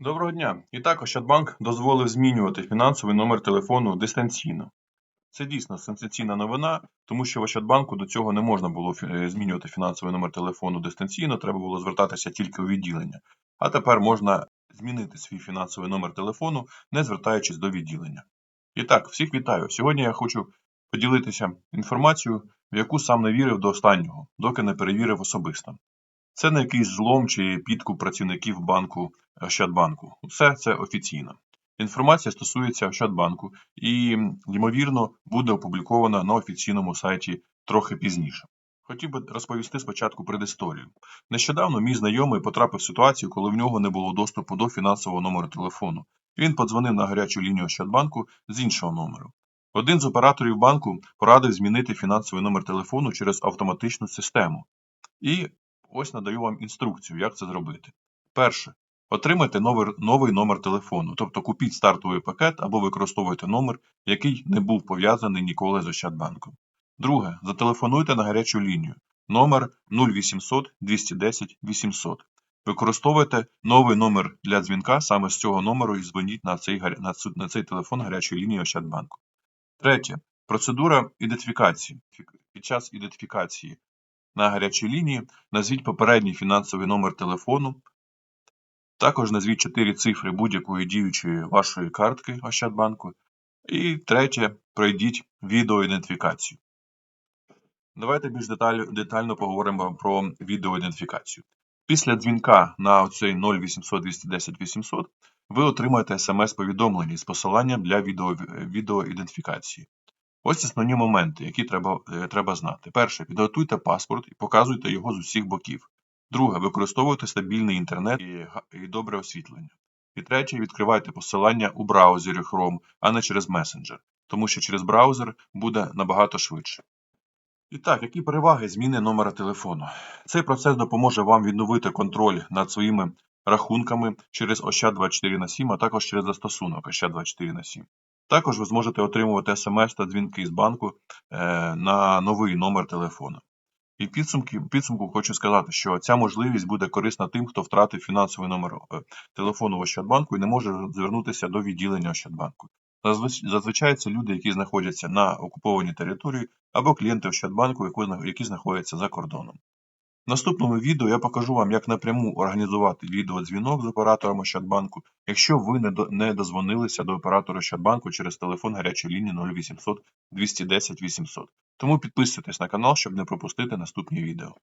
Доброго дня! І так, Ощадбанк дозволив змінювати фінансовий номер телефону дистанційно. Це дійсно сенсаційна новина, тому що в Ощадбанку до цього не можна було е, змінювати фінансовий номер телефону дистанційно, треба було звертатися тільки у відділення. А тепер можна змінити свій фінансовий номер телефону, не звертаючись до відділення. І так, всіх вітаю. Сьогодні я хочу поділитися інформацією, в яку сам не вірив до останнього, доки не перевірив особисто. Це не якийсь злом чи підкуп працівників банку Ощадбанку. Все це офіційно. Інформація стосується Ощадбанку і, ймовірно, буде опублікована на офіційному сайті трохи пізніше. Хотів би розповісти спочатку предісторію. Нещодавно мій знайомий потрапив в ситуацію, коли в нього не було доступу до фінансового номеру телефону. Він подзвонив на гарячу лінію Ощадбанку з іншого номеру. Один з операторів банку порадив змінити фінансовий номер телефону через автоматичну систему. І ось надаю вам інструкцію, як це зробити. Перше. Отримайте новий, новий номер телефону, тобто купіть стартовий пакет або використовуйте номер, який не був пов'язаний ніколи з Ощадбанком. Друге. Зателефонуйте на гарячу лінію. Номер 0800 210 800. Використовуйте новий номер для дзвінка саме з цього номеру і дзвоніть на цей, на, на цей телефон гарячої лінії Ощадбанку. Третє. Процедура ідентифікації. Під час ідентифікації на гарячій лінії назвіть попередній фінансовий номер телефону. Також назвіть чотири цифри будь-якої діючої вашої картки Ощадбанку. І третє, пройдіть відеоідентифікацію. Давайте більш детально поговоримо про відеоідентифікацію. Після дзвінка на оцей 0800 210 800 ви отримаєте смс-повідомлення з посиланням для відео, відеоідентифікації. Ось основні моменти, які треба, е, треба знати. Перше, підготуйте паспорт і показуйте його з усіх боків. Друге, використовуйте стабільний інтернет і, і добре освітлення. І третє, відкривайте посилання у браузері Chrome, а не через месенджер, тому що через браузер буде набагато швидше. І так, які переваги зміни номера телефону? Цей процес допоможе вам відновити контроль над своїми рахунками через Ощад 24 на 7, а також через застосунок Ощад 24 на 7. Також ви зможете отримувати смс та дзвінки з банку е, на новий номер телефону. І підсумки, підсумку хочу сказати, що ця можливість буде корисна тим, хто втратив фінансовий номер е, телефону Ощадбанку і не може звернутися до відділення Ощадбанку. Зазвичай це люди, які знаходяться на окупованій території, або клієнти Ощадбанку, які знаходяться за кордоном. В наступному відео я покажу вам, як напряму організувати відеодзвінок з оператором Ощадбанку, якщо ви не дозвонилися до оператора Ощадбанку через телефон гарячої лінії 0800 210 800. Тому підписуйтесь на канал, щоб не пропустити наступні відео.